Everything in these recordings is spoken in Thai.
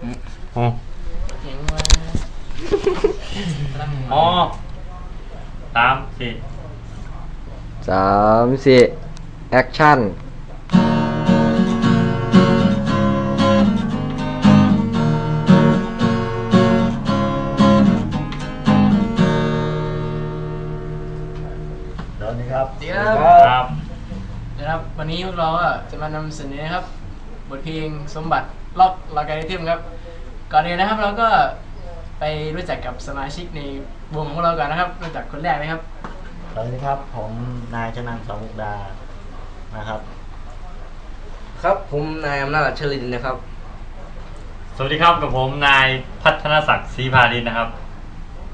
อ๋อเสียงว่าตั้งอ๋อสามสี่สามสี่แอคชั่นสวัสดีครับสวัสดีครับครับ นะครับ วันนี้พวกเราก็จะมานำเสนอนะครับ บทเพลงสมบัติ ล็อกลากาเทมครับ ก่อนอื่นนะครับเราก็ไปรู้จักกับสมาชิกในวงของเรากันนะครับรู้จักคนแรกไหมครับสวัสดีครับผมนายชนันท์สองมุกดานะครับ ครับผมนายอำนาจเชลินนะครับ สวัสดีครับกับผมนายพัฒนศักดิ์ศรีพาดินนะครับ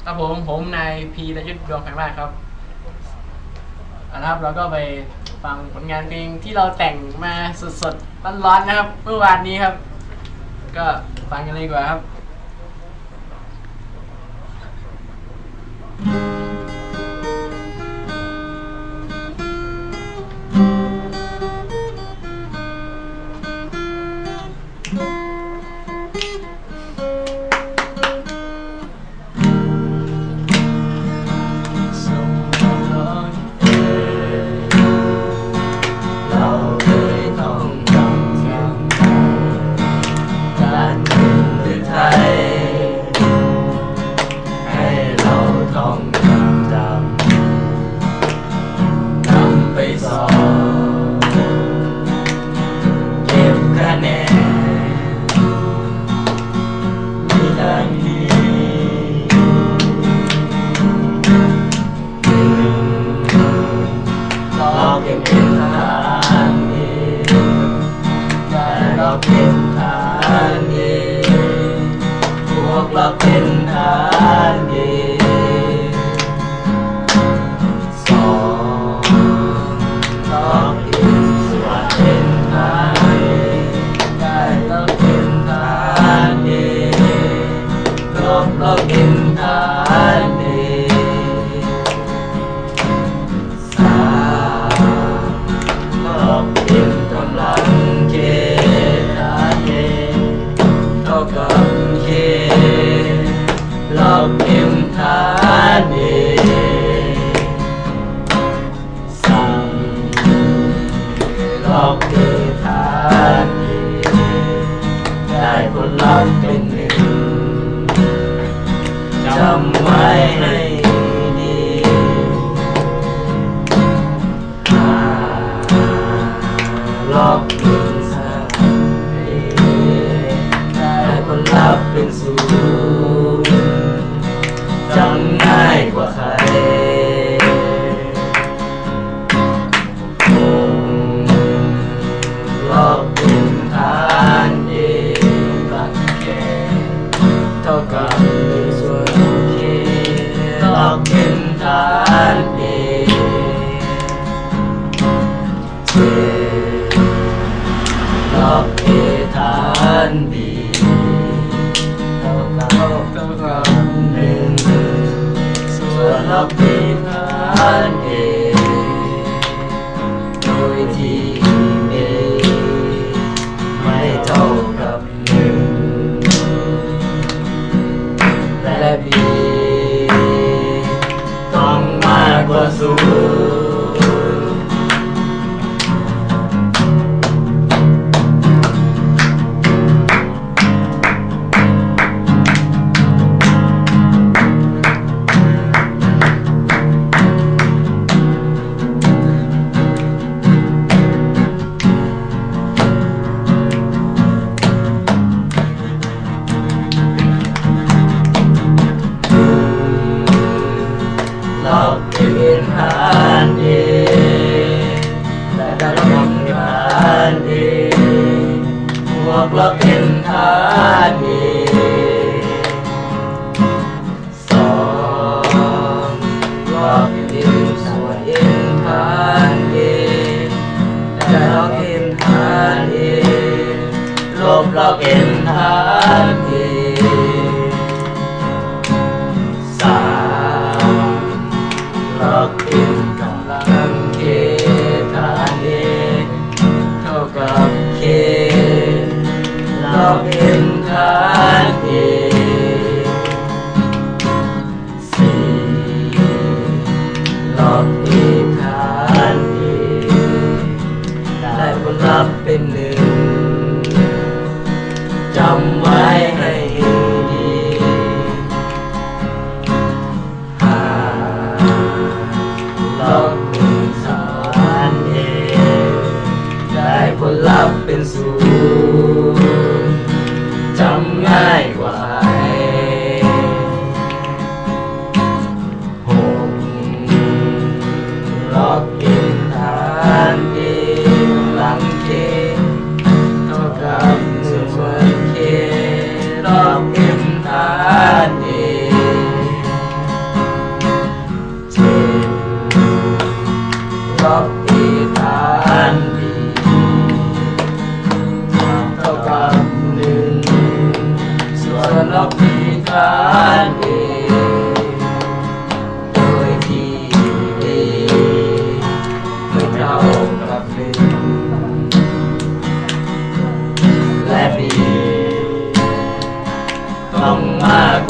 ครับผมผมนายพีรยุทธ์ดวงแข็งมากครับเอาละครับเราก็ไปฟังผลงานเพลงที่เราแต่งมาสดๆร้อนๆนะครับ เมื่อวานนี้ครับ ก็ฟังกันเลยดีกว่าครับ วก เราเป็นทหารเองสามเราเป็นทหารเองได้ผลลัพธ์เป็นหนึ่งจำไว้ เจรอบเอทานดีเท่ากับเท่ากับหนึ่งส่วน อกเราเป็นทหารเองสองเราเป็นส่วนเองทานเองแต่เราเป็นทานเองรบเราเป็นทานเอง love.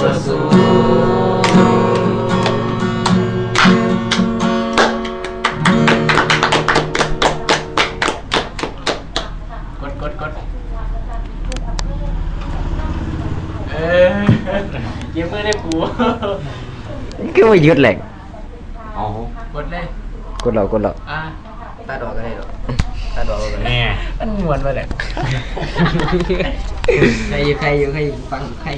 กกว่าศูนย์กดกดกดเออเยี่ยมมือได้กูก็ไม่ยึดแหล่งเอากดเลยกดเรากดเราอะตาดอกก็ได้หรอกตาดอกก็ได้แน่มันมวนไปเลยใครอยู่ใครอยู่ใครฟังใคร